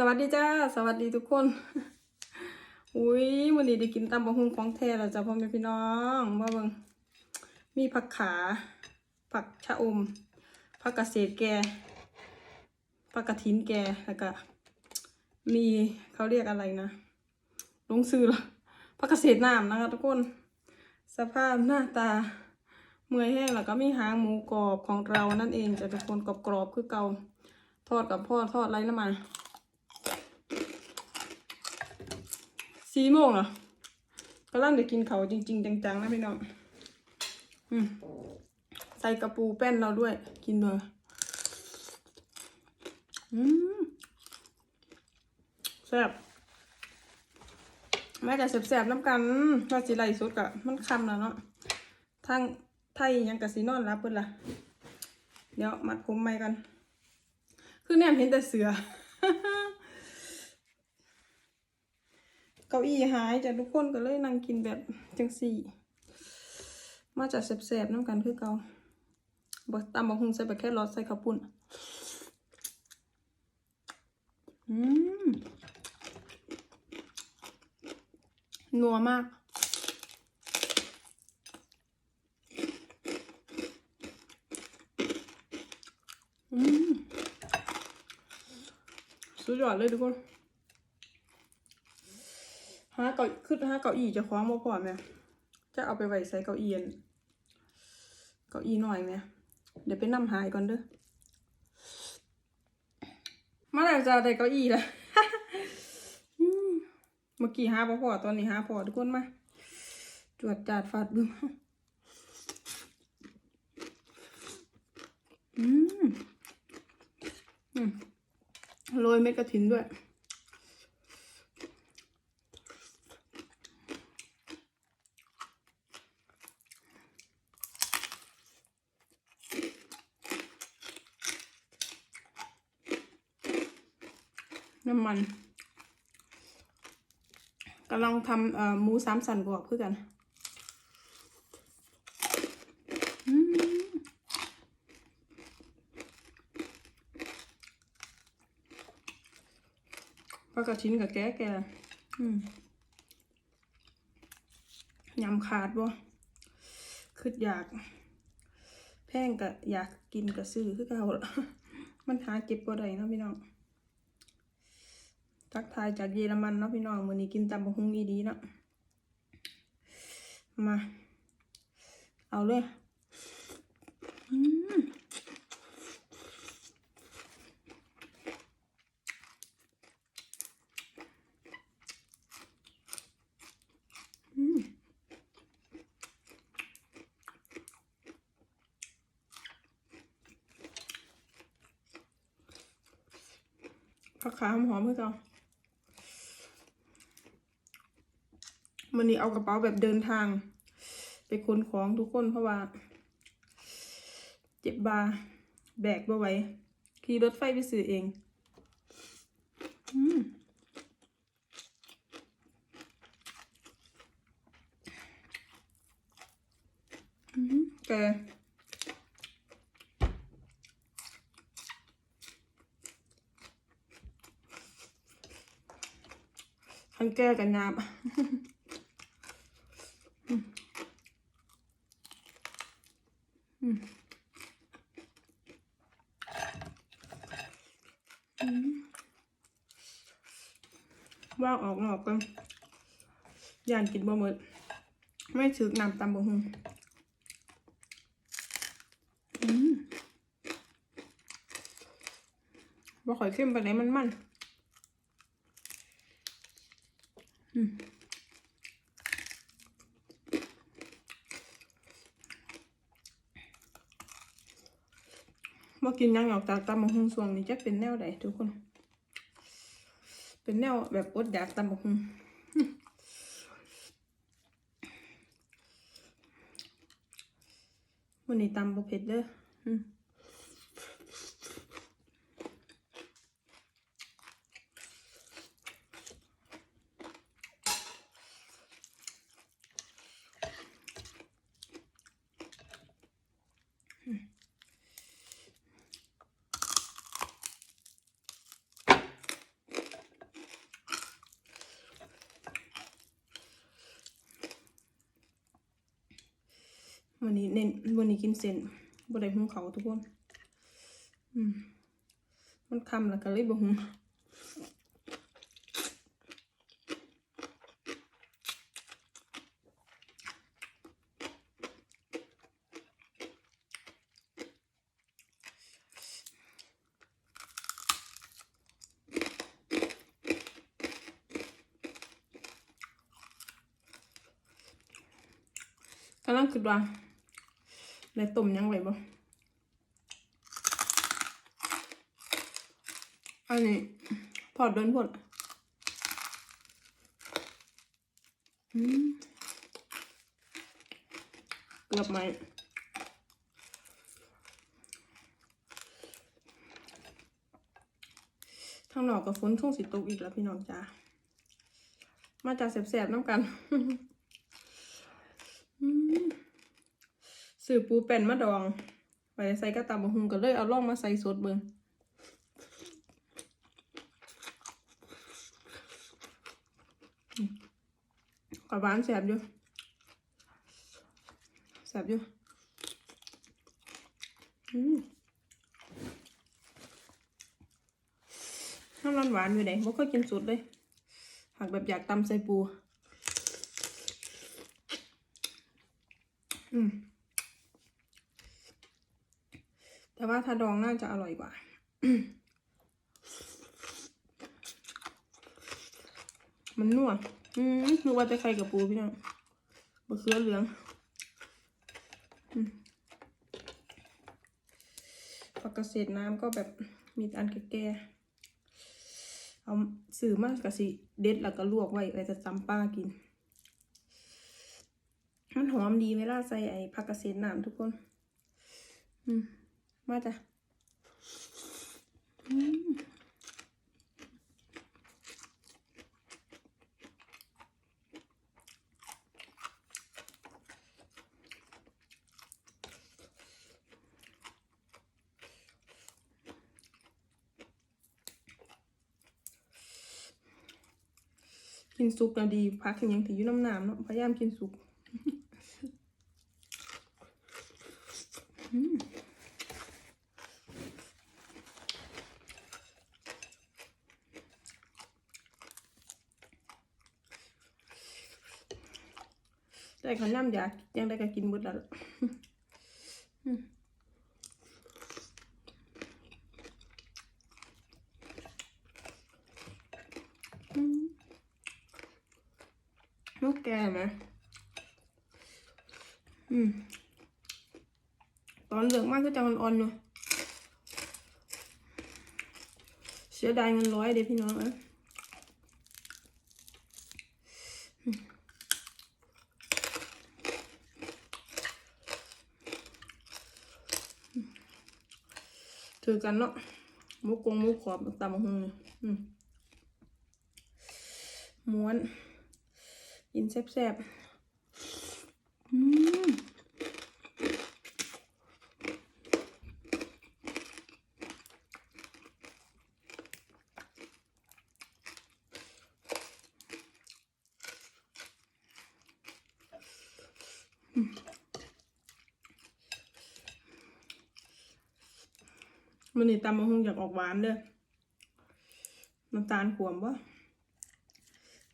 สวัสดีจ้า สวัสดีทุกคน อุ้ยวันนี้ได้กินตำบะฮุงของแท้แล้วจ้ะพ่อแม่พี่น้องมาเบิงมีผักขา ผักชะอม ผักกระเศษแก ผักกระถินแก แล้วก็มีเขาเรียกอะไรนะลงซื้อละผักกระเศษน้ำนะคะทุกคน สภาพหน้าตา เมื่อยแห้งแล้วก็มีหางหมูกรอบของเรานั่นเองจ้ะทุกคนกรอบๆคือเกาทอดกับพ่อทอดไรน้ำมัน สี่โมงเหรอกำลังจะกินเขาจริง ๆ จังๆนะพี่น้องอืมใส่กระปูแป้นเราด้วย กินเลยอืมแซ่บแม่จะแซ่บๆน้ำกันว่าสิไรสุดกะมันคำแล้วเนาะทั้งไทยยังกะสีนอนรับเพิ่นล่ะเดี๋ยวมัดผมใหม่กัน คือแนมเห็นแต่เสือ เก้าอี้หายจากทุกคนก็เลยนั่งกินแบบจังสี่ มาจากแสบๆน้ำกันคือเกาบักตำบักฮุงใส่แบบแค่รอดใส่ข้าวปุ้นอืมนัวมากอืมสุดยอดเลยทุกคน หาเก้าคือหาเก้าอี้จะคว้างบ่พอไหมจะเอาไปไว้ใส่เก้าอี้อันเก้าอี้หน่อยไหมเดี๋ยวไปนั่หายก่อนเด้อมาแล้วจะได้เก้าอี้แล้วเมื่อกี้หาพอตอนนี้หาพอทุกคนมาจวดจาดฟาดบึ้มอืมอืมโรยเม็ดกระถินด้วย น้ำมันกำลังทำหมูสามสันกรอบเพื่อกันปลากระชิ้นกับแก้แกยำขาดบ่คืออยาก แพงกะอยากกินกะซื้อคือเก่ามันหาเก็บบ่ได้นาะพี่น้อง ทักทายจากเยอรมันเนาะพี่น้องมื้อนี้กินตำบักหุ่งอีดีเนาะมา เอาเลยอืมอืมผักขาหอมๆให้เรา มันนี้เอากระเป๋าแบบเดินทาง ไปขนของทุกคนเพราะว่า เจ็บบาแบกบ่ไหวขี่รถไฟไปซื้อเองอืมแกทั้งแก้กับน้ำ ว่าง ออกนอกกันย่านกินบ่หมดไม่ถือน้ำตำบ่หุงบ่ข่อยเข้มไปไหนมันมันบ่กินยังออกจากตำบ่หุงส่วงนี้จะเป็นแนวใดทุกคน เป็นแนวแบบอดอยากตำบักหุ่งวันนี้ตำบกเผ็ดเด้อ วันนี้เน้นวันนี้กินเส้นบ่ได้หุงเขาทุกคนมมันคำแล้วก็เลยบ่หุงกำลังคิดว่า ในต้มยังไงบ่อันนี้พอดโดนพดอืมเกือบไหมทางหนอกกับฝนช่วงสิตกอีกแล้วพี่น้องจ้า มาจากแสบๆน้ำกัน อืม ซื้อปูแป้นมาดองไปใส่กระตาบะฮุงก็เลยเอาล่องมาใส่สดเบิงอืมกระบานแสบอยู่แสบอยู่น้ำร้อนหวานอยู่ไหนบ่เคยกินสุดเลยหากแบบอยากตำใส่ปู อืม แต่ว่าถ้าดองน่าจะอร่อยกว่า มันนัวอืมนึกว่าจะใครกับปูพี่น้องบะเขือเหลืองอืมผักกระเศษน้ำก็แบบมีอันแก่ๆเอาสื่อมากกะสิ เด็ดแล้วก็ลวกไว้ไว้จะจำป้ากิน มันหอมดีเวลาใส่ไอ้ผักกระเซ็นน้ำทุกคน อืม มาจ้ะกินสุกก็ดีพักอหยังถืออยู่น้ำหน้ำเนาะพยายามกินสุก แต่ขนย่ำอยากยังได้ก็กินหมดแล้วลูกแกไหมอืม ตอนเหลืองมากก็จะอ่อนๆอยู่เสียดายเงินร้อยเดียวพี่น้องเอ้ คือกันเนาะมุกกงมุกขอบตามมาหงนี่อืมม้วนกินแซ่บๆอืม มันนี่ตามมาหงอยากออกหวานเด้อน้ำตาลขวมวะ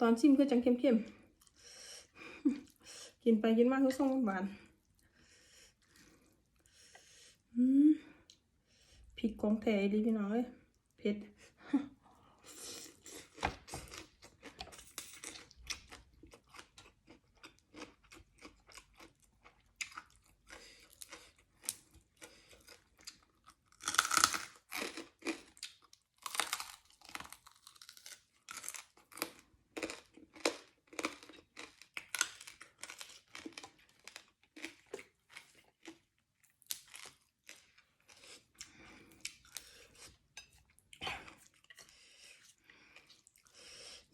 ตอนชิมก็จังเข้มๆ กินไปกินมากก็ส่งหวานๆอืมพริกองแท้ดีพี่น้องเอ้ยเผ็ด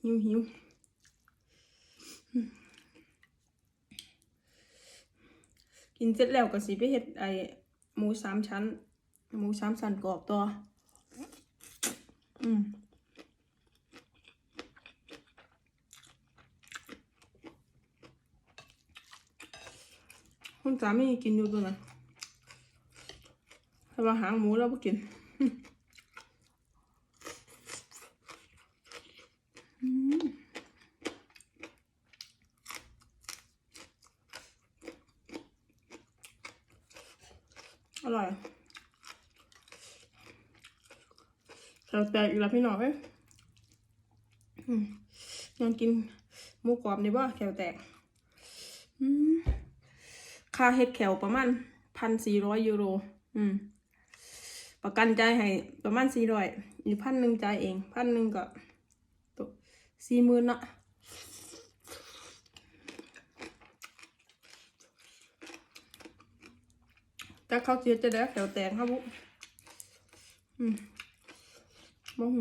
หิวหิวกินเสร็จแล้วก็สิไปเฮ็ดไอหมูสามชั้น หมูสามชั้นกรอบตัวอืมคุณสามีกินอยู่ตัวน่ะถ้าว่าหางหมูเราไม่กิน อืมอร่อยเรา แตกอีกแล้วพี่หน่อยเว้ยอืมยังกินหมูกรอบนี่บ่แขวแตกค่าเฮ็ดแขวประมาณพันสี่ร้อยยูโร อืม ประกันใจให้ประมาณสี่ร้อยอีกพันหนึ่งจ่ายเอง พันหนึ่งก็ตกสี่หมื่นเนาะแต่เขาเสียจะได้แถวแตกครับบุอืม มอง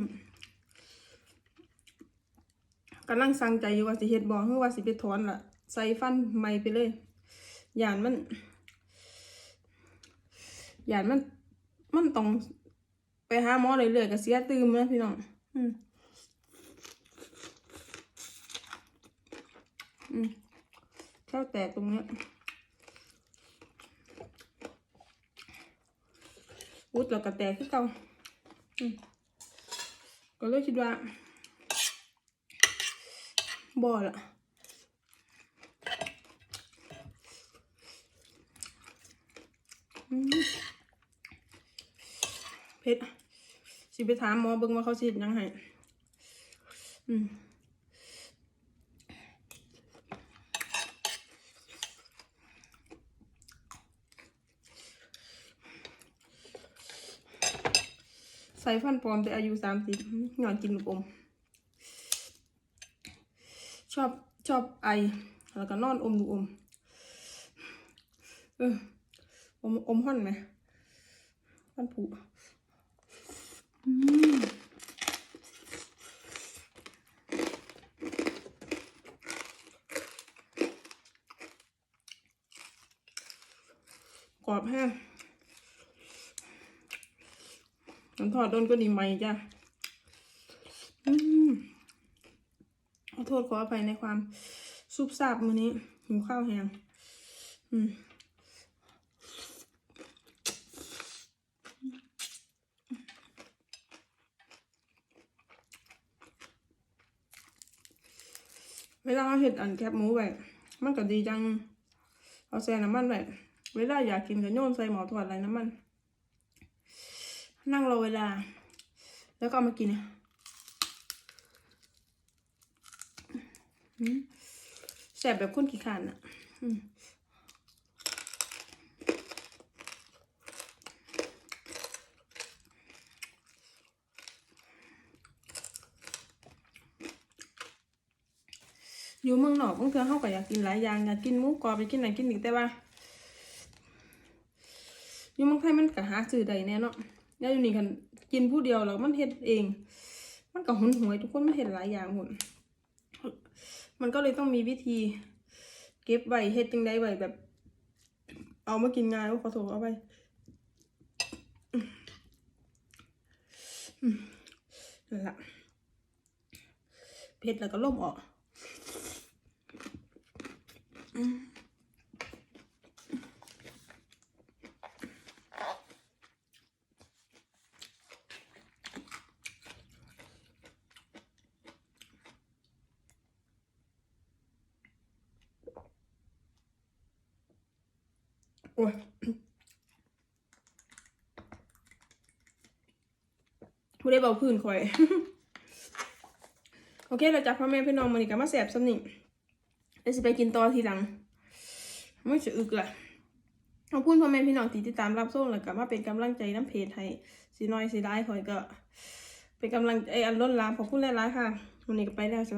กำลังสั่งใจอยู่ว่าสิเฮ็ดบ่หรือว่าสิไปถอนล่ะ ใส่ฟันใหม่ไปเลยย่านมันย่านมัน มันต้องไปหาหมอเรื่อยๆก็เสียตื่มนะพี่น้อง อืมอืมแค่แตกตรงเนี้ยอุดแล้วก็แตกขึ้นเก่าอืม ก็เลยคิดว่าบ่ละเพชรสิไปถามหมอเบิ่งว่าเขาสิเฮ็ดยังไงอืม ส่ฟันปลอมแต่อายุสามสิบหย่อนกินลูกอม ชอบชอบไอ แล้วก็นอนอมลูกอม เอออมอมห่อนไหมฟันผุกรอบแห้ง น้ำทอดโดนก็ดีไหมจ้ะอืมขอโทษขออภัยในความซุบซาบมื้อนี้หิวข้าวแห้งอืมเวลาเราเห็ดอันแคบหมูไว้มันก็ดีจัง เอาใส่น้ำมันไว้เวลาอยากกินก็โยนใส่หม้อทอดไรน้ำมัน นั่งรอเวลา แล้วก็เอามากินเสียอืมแสบแบบคนขี้ขานอะอืมอยู่เมืองนอกบางเทื่อเขาก็อยากกินหลายอย่างอยากกินหมูกรอบอยากกินไหนกินอีกแต่ว่าอยู่เมืองไทยมันก็หาซื้อได้แน่เนาะ แล้วอยู่นี่คันกินผู้เดียวแล้วมันเฮ็ดเอง มันก็หุนหวยทุกคนมันเฮ็ดหลายอย่างหุ่นมันก็เลยต้องมีวิธี เก็บไว้เฮ็ดจังไดไว้แบบ เอามากินง่ายว่าขอโทษเอาไปนั่นละเผ็ดแล้วก็ล่มออก อืม อ้ยไม่ได้เบาพื้นคอย โอเคเราจับพ่อแม่พี่น้องมันอีกมาแสบสำนิเดี๋ยวสิไปกินต่อทีหลัง ไม่จะอึกละขอบคุณพ่อแม่พี่น้องที่ติดตามรับส้มแล้วก็มาเป็นกำลังใจน้ำเพจให้สีน้อยสีได้คอยก็ เป็นกำลังใจอันล้นลามขอบคุณหลายๆค่ะวันนี้ก็ไปแล้ว